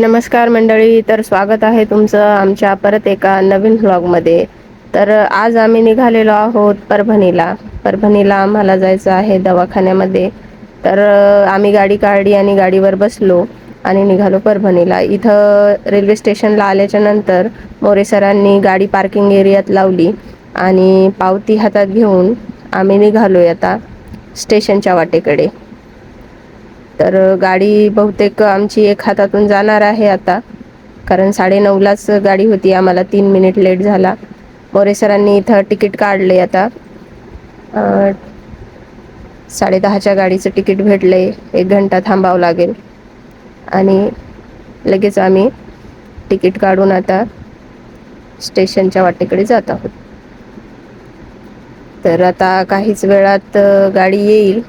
नमस्कार मंडळी तर स्वागत आहे तुमचं आमच्या परत एका नवीन व्लॉगमध्ये तर आज आम्ही निघालेलो आहोत परभणीला. परभणीला आम्हाला जायचं आहे दवाखान्यामध्ये. तर आम्ही गाडी काढली आणि गाडीवर बसलो आणि निघालो परभणीला. इथं रेल्वे स्टेशनला आल्याच्यानंतर मोरे सरांनी गाडी पार्किंग एरियात लावली आणि पावती हातात घेऊन आम्ही निघालोय आता स्टेशनच्या वाटेकडे. तर गाडी बहुतेक आमची एक हातातून जाणार आहे आता. कारण साडेनऊलाच गाडी होती आम्हाला तीन मिनिट लेट झाला. मोरे सरांनी इथं तिकीट काढले आता. साडे दहाच्या गाडीचं तिकीट भेटले एक घंटा थांबावं लागेल. आणि लगेच आम्ही तिकीट काढून आता स्टेशनच्या वाटेकडे जात आहोत. तर आता काहीच वेळात गाडी येईल.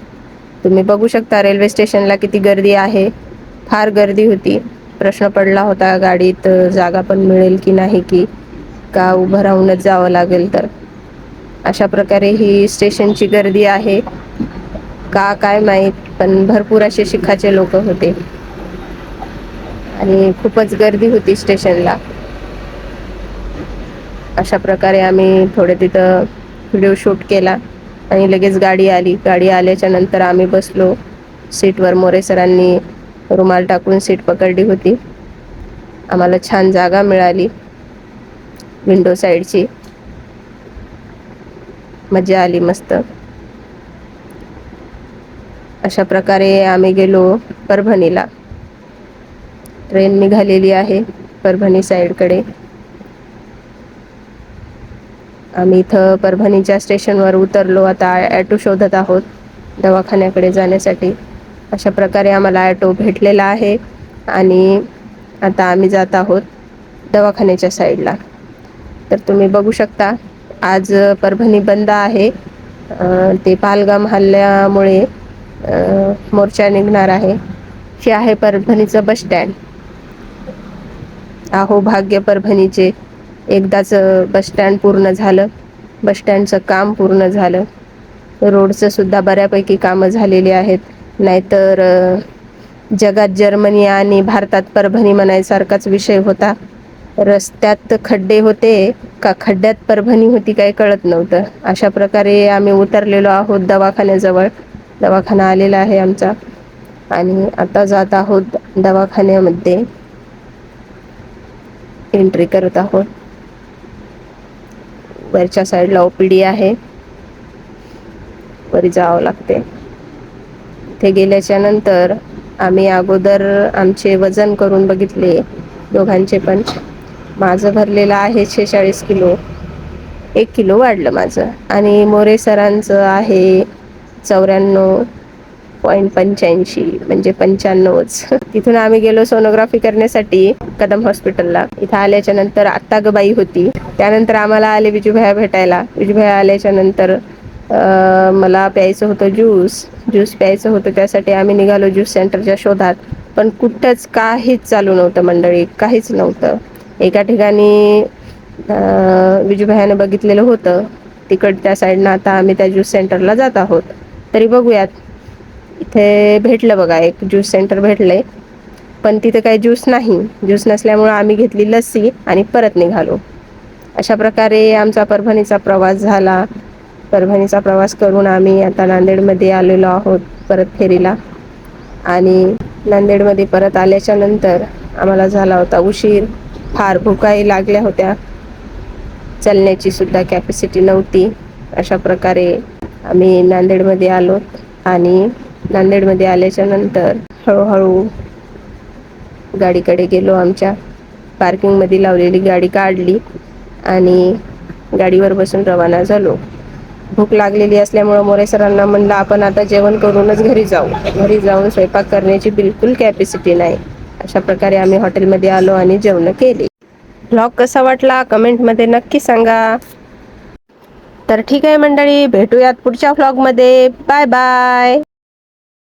तुम्ही बघू शकता रेल्वे स्टेशनला किती गर्दी आहे. फार गर्दी होती. प्रश्न पडला होता गाडीत जागा पण मिळेल की नाही की का उभं राहूनच जावं लागेल तर. अशा प्रकारे ही स्टेशनची गर्दी आहे. का काय माहीत पण भरपूर असे शिखाचे लोक होते. आणि खूपच गर्दी होती स्टेशनला. अशा प्रकारे आम्ही थोडे तिथं व्हिडिओ शूट केला. आणि लगेच गाडी आली. गाडी आल्याच्यानंतर आम्ही बसलो. सीटवर मोरे सरांनी रुमाल टाकून सीट पकडली होती. आम्हाला छान जागा मिळाली. विंडो साईडची. मजा आली मस्त. अशा प्रकारे आम्ही गेलो परभणीला. ट्रेन निघालेली आहे परभणी साईडकडे. आम्ही इथं परभणीच्या स्टेशनवर उतरलो. आता ॲटो शोधत आहोत दवाखान्याकडे जाण्यासाठी. अशा प्रकारे आम्हाला ॲटो भेटलेला आहे आणि आता आम्ही जात आहोत दवाखान्याच्या साईडला. तर तुम्ही बघू शकता आज परभणी बंद आहे. ते पालगाम हल्ल्यामुळे मोर्चा निघणार आहे. हे आहे परभणीचं बस स्टँड. आहो भाग्य परभणीचे. एकदाच बसस्टँड पूर्ण झालं. बसस्टँडचं काम पूर्ण झालं. रोडचं सुद्धा बऱ्यापैकी कामं झालेली आहेत. नाहीतर जगात जर्मनी आणि भारतात परभणी म्हणायसारखाच विषय होता. रस्त्यात खड्डे होते का खड्ड्यात परभणी होती काही कळत नव्हतं. अशा प्रकारे आम्ही उतरलेलो आहोत दवाखान्याजवळ. दवाखाना आलेला आहे आमचा. आणि आता जात आहोत दवाखान्यामध्ये. एंट्री करत आहोत. वरच्या साईडला ओपीडी आहे. वरी जावं लागते. ते गेल्याच्यानंतर आम्ही अगोदर आमचे वजन करून बघितले दोघांचे पण. माझं भरलेलं आहे शेहेचाळीस किलो. एक किलो वाढलं माझं. आणि मोरे सरांचं आहे चौऱ्याण्णव. पॉईंट पंच्याऐंशी म्हणजे पंच्याण्णवच. तिथून आम्ही गेलो सोनोग्राफी करण्यासाठी कदम हॉस्पिटलला. इथं आल्याच्यानंतर आत्ता गबाई होती. त्यानंतर आम्हाला आले विजूभाया भेटायला. विजूभाया आल्याच्यानंतर मला प्यायचं होतं ज्यूस. ज्यूस प्यायचं होतं त्यासाठी आम्ही निघालो ज्यूस सेंटरच्या शोधात. पण कुठंच काहीच चालू नव्हतं मंडळी काहीच नव्हतं. एका ठिकाणी विजूभायानं बघितलेलं होतं. तिकड त्या साईडनं आता आम्ही त्या ज्यूस सेंटरला जात आहोत. तरी बघूयात. इथे भेटलं बघा एक ज्यूस सेंटर भेटलंय. पण तिथे काही ज्यूस नाही. ज्यूस नसल्यामुळं आम्ही घेतली लस्सी आणि परत निघालो. अशा प्रकारे आमचा परभणीचा प्रवास झाला. परभणीचा प्रवास करून आम्ही आता नांदेडमध्ये आलेलो आहोत परत फेरीला. आणि नांदेडमध्ये परत आल्याच्यानंतर आम्हाला झाला होता उशीर. फार भुकाही लागल्या होत्या. चलण्याची सुद्धा कॅपॅसिटी नव्हती. अशा प्रकारे आम्ही नांदेडमध्ये आलो आणि नांदेडमध्ये आल्याच्यानंतर हळूहळू गाडीकडे गेलो. आमच्या पार्किंगमध्ये लावलेली गाडी काढली आणि गाडीवर बसून रवाना झालो. भूक लागलेली असल्यामुळं मोरे सरांना म्हणलं आपण आता जेवण करूनच घरी जाऊ. घरी जाऊन स्वयंपाक करण्याची बिलकुल कॅपॅसिटी नाही. अशा प्रकारे आम्ही हॉटेलमध्ये आलो आणि जेवण केले. ब्लॉग कसा वाटला? कमेंटमध्ये नक्की सांगा. तर ठीक आहे मंडळी भेटूयात पुढच्या ब्लॉगमध्ये बाय बाय.